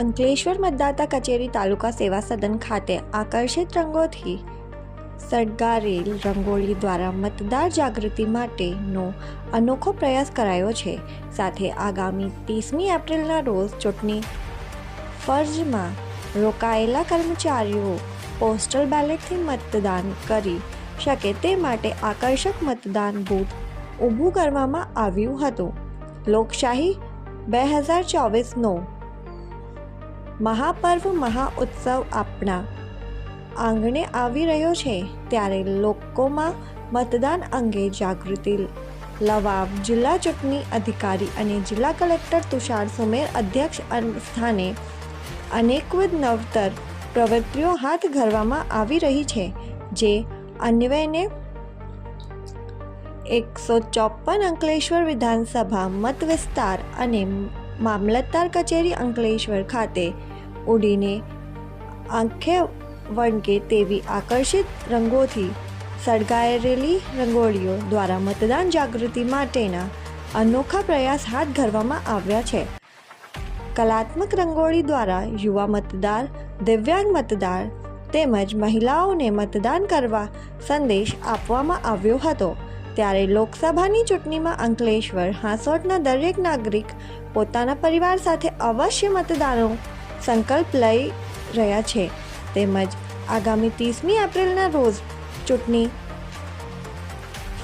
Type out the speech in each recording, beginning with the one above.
અંકલેશ્વર મતદાતા કચેરી તાલુકા સેવા સદન ખાતે આકર્ષિત રંગોથી સળગારેલ રંગોળી દ્વારા મતદાર જાગૃતિ માટેનો અનોખો પ્રયાસ કરાયો છે. સાથે આગામી ત્રીસમી એપ્રિલના રોજ ચૂંટણી ફરજમાં રોકાયેલા કર્મચારીઓ પોસ્ટલ બેલેટથી મતદાન કરી શકે તે માટે આકર્ષક મતદાન બૂથ ઊભું કરવામાં આવ્યું હતું. લોકશાહી બે હજાર ચોવીસનો મહાપર્વ, મહાઉત્સવ આપણા આંગણે આવી રહ્યો છે ત્યારે લોકોમાં મતદાન અંગે જાગૃતિ. લવાવ જિલ્લા ચૂંટણી અધિકારી અને જિલ્લા કલેક્ટર તુષાર સુમેર અધ્યક્ષ સ્થાને અનેકવિધ નવતર પ્રવૃત્તિઓ હાથ ધરવામાં આવી રહી છે, જે અન્વયને એકસો ચોપન અંકલેશ્વર વિધાનસભા મત વિસ્તાર અને મામલતદાર કચેરી અંકલેશ્વર ખાતે ઉડીને આંખે વણકે તેવી આકર્ષિત રંગોથી સળગાયેલી રંગોળીઓ દ્વારા મતદાન જાગૃતિ માટેના અનોખા પ્રયાસ હાથ ધરવામાં આવ્યા છે. કલાત્મક રંગોળી દ્વારા યુવા મતદાર, દિવ્યાંગ મતદાર તેમજ મહિલાઓને મતદાન કરવા સંદેશ આપવામાં આવ્યો હતો. ત્યારે લોકસભાની ચૂંટણીમાં અંકલેશ્વર, હાંસોટના દરેક નાગરિક પોતાના પરિવાર સાથે અવશ્ય મતદારો સંકલ્પ લઈ રહ્યા છે. તેમજ આગામી ત્રીસમી એપ્રિલના રોજ ચૂંટણી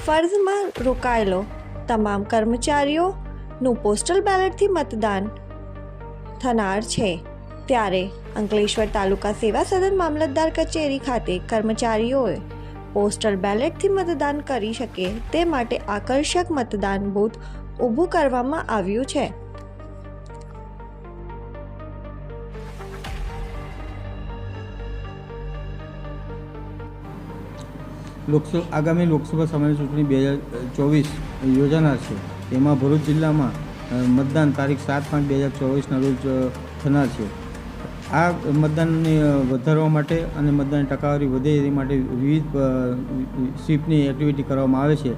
ફર્ઝમાં રોકાયેલો તમામ કર્મચારીઓનું પોસ્ટલ બેલેટથી મતદાન થનાર છે. ત્યારે અંકલેશ્વર તાલુકા સેવા સદન મામલતદાર કચેરી ખાતે કર્મચારીઓએ પોસ્ટલ બેલેટથી મતદાન કરી શકે તે માટે આકર્ષક મતદાન બૂથ ઊભું કરવામાં આવ્યું છે. લોકસભા આગામી લોકસભા સામાન્ય ચૂંટણી બે હજાર ચોવીસ યોજાનાર છે. તેમાં ભરૂચ જિલ્લામાં મતદાન તારીખ સાત પાંચ બે હજાર ચોવીસના રોજ થનાર છે. આ મતદાનને વધારવા માટે અને મતદાનની ટકાવારી વધે એ માટે વિવિધ સ્વીપની એક્ટિવિટી કરવામાં આવે છે.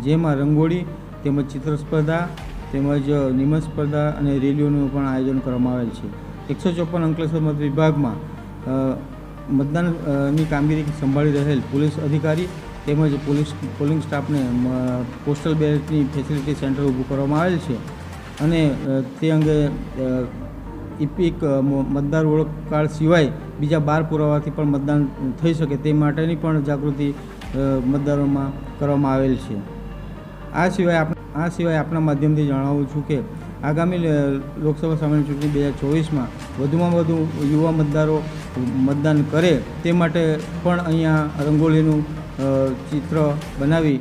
જેમાં રંગોળી તેમજ ચિત્ર સ્પર્ધા તેમજ નિબંધ સ્પર્ધા અને રેલીઓનું પણ આયોજન કરવામાં આવેલ છે. એકસો ચોપન અંકલેશ્વર મત વિભાગમાં અ, મતદાન અ, ની કામગીરી સંભાળી રહેલ પોલીસ અધિકારી તેમજ પોલીસ પોલિંગ સ્ટાફને પોસ્ટલ બેલેટની ફેસિલિટી સેન્ટર ઊભું કરવામાં આવેલ છે. અને તે અંગે ઇપિક મતદાર ઓળખ કાર્ડ સિવાય બીજા બાર પુરાવાથી પણ મતદાન થઈ શકે તે માટેની પણ જાગૃતિ મતદારોમાં કરવામાં આવેલ છે. આ સિવાય આપ, આ સિવાય આપણા માધ્યમથી જણાવું છું કે આગામી લોકસભા સામાન્ય ચૂંટણી બે હજાર ચોવીસમાં વધુમાં વધુ યુવા મતદારો મતદાન કરે તે માટે પણ અહીંયા રંગોળીનું ચિત્ર બનાવી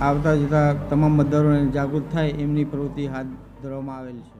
આવતા જતા તમામ મતદારોને જાગૃત થાય એમની પ્રવૃત્તિ હાથ ધરવામાં આવેલ છે.